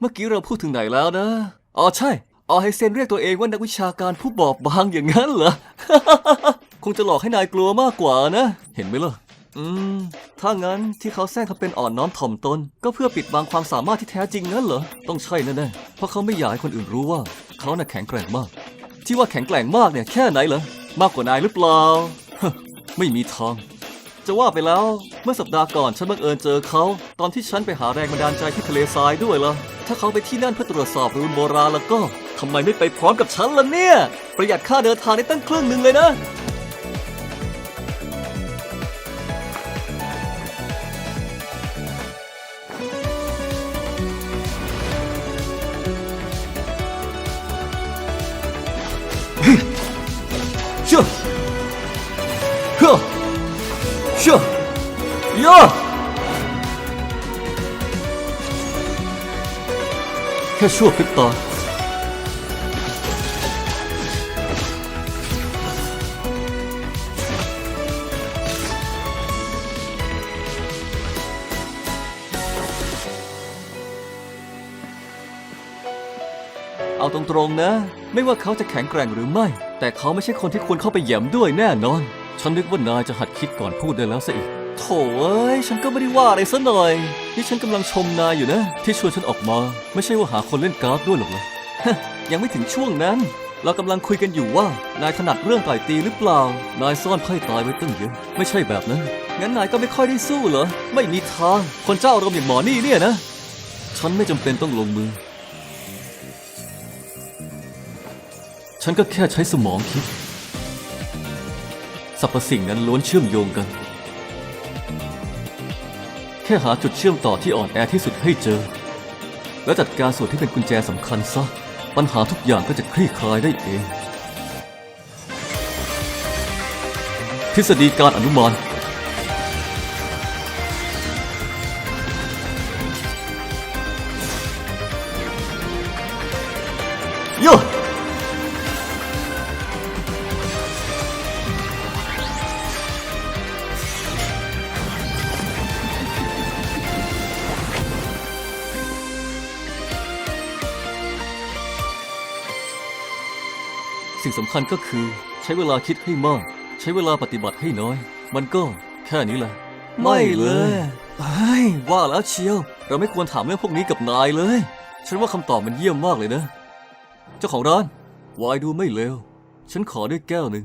เมื่อกี้เราพูดถึงไหนแล้วนะ อ๋อใช่อ๋อให้เซนเรียกตัวเองว่านักวิชาการผู้บอบบางอย่างนั้นเหรอ คงจะหลอกให้นายกลัวมากกว่านะ เห็นไหมล่ะ อืม ถ้างั้นที่เขาแซงทำเป็นอ่อนน้อมถ่อมตน ก็เพื่อปิดบังความสามารถที่แท้จริงงั้นเหรอ ต้องใช่แน่ๆ เพราะเขาไม่อยากให้คนอื่นรู้ว่า เขาน่ะแข็งแกร่งมาก ที่ว่าแข็งแกร่งมากเนี่ยแค่ไหนเหรอ มากกว่านายหรือเปล่า ไม่มีทางจะว่าไปแล้วเมื่อสัปดาห์ก่อนฉันบังเอิญเจอเขา ตอนที่ฉันไปหาแรงบันดาลใจที่ทะเลทรายด้วยล่ะ ถ้าเขาไปที่นั่นเพื่อตรวจสอบรูนโบราณแล้วก็ทำไมไม่ไปพร้อมกับฉันล่ะเนี่ย ประหยัดค่าเดินทางได้ตั้งครึ่งหนึ่งเลยนะ เชื่อเฮ้อเชื่อ แค่ชั่วพริบตาเอาตรงๆนะ ไม่ว่าเขาจะแข็งแกร่งหรือไม่ แต่เขาไม่ใช่คนที่ควรเข้าไปแหย่มด้วยแน่นอน ฉันนึกว่านายจะหัดคิดก่อนพูดได้แล้วซะอีก โถ่เอ้ย ฉันก็ไม่ได้ว่าอะไรซะหน่อย นี่ฉันกำลังชมนายอยู่นะ ที่ชวนฉันออกมา ไม่ใช่ว่าหาคนเล่นการ์ดด้วยหรอกนะฮะยังไม่ถึงช่วงนั้น เรากำลังคุยกันอยู่ว่า นายถนัดเรื่องต่อยตีหรือเปล่า นายซ่อนไพ่ตายไว้ตั้งเยอะ ไม่ใช่แบบนั้น งั้นนายก็ไม่ค่อยได้สู้เหรอ ไม่มีทาง คนเจ้าอารมณ์อย่างหมอนี่เนี่ยนะ ฉันไม่จำเป็นต้องลงมือ ฉันก็แค่ใช้สมองคิด สรรพสิ่งนั้นล้วนเชื่อมโยงกัน แค่หาจุดเชื่อมต่อที่อ่อนแอที่สุดให้เจอ และจัดการส่วนที่เป็นกุญแจสำคัญซะ ปัญหาทุกอย่างก็จะคลี่คลายได้เอง ทฤษฎีการอนุมาน สิ่งสำคัญก็คือ ใช้เวลาคิดให้มาก ใช้เวลาปฏิบัติให้น้อย มันก็แค่นี้แหละไม่เลยเฮ้ยว่าแล้วเชียว เราไม่ควรถามเรื่องพวกนี้กับนายเลย ฉันว่าคำตอบมันเยี่ยมมากเลยนะ เจ้าของร้านวายดูไม่เลวฉันขอด้วยแก้วหนึ่ง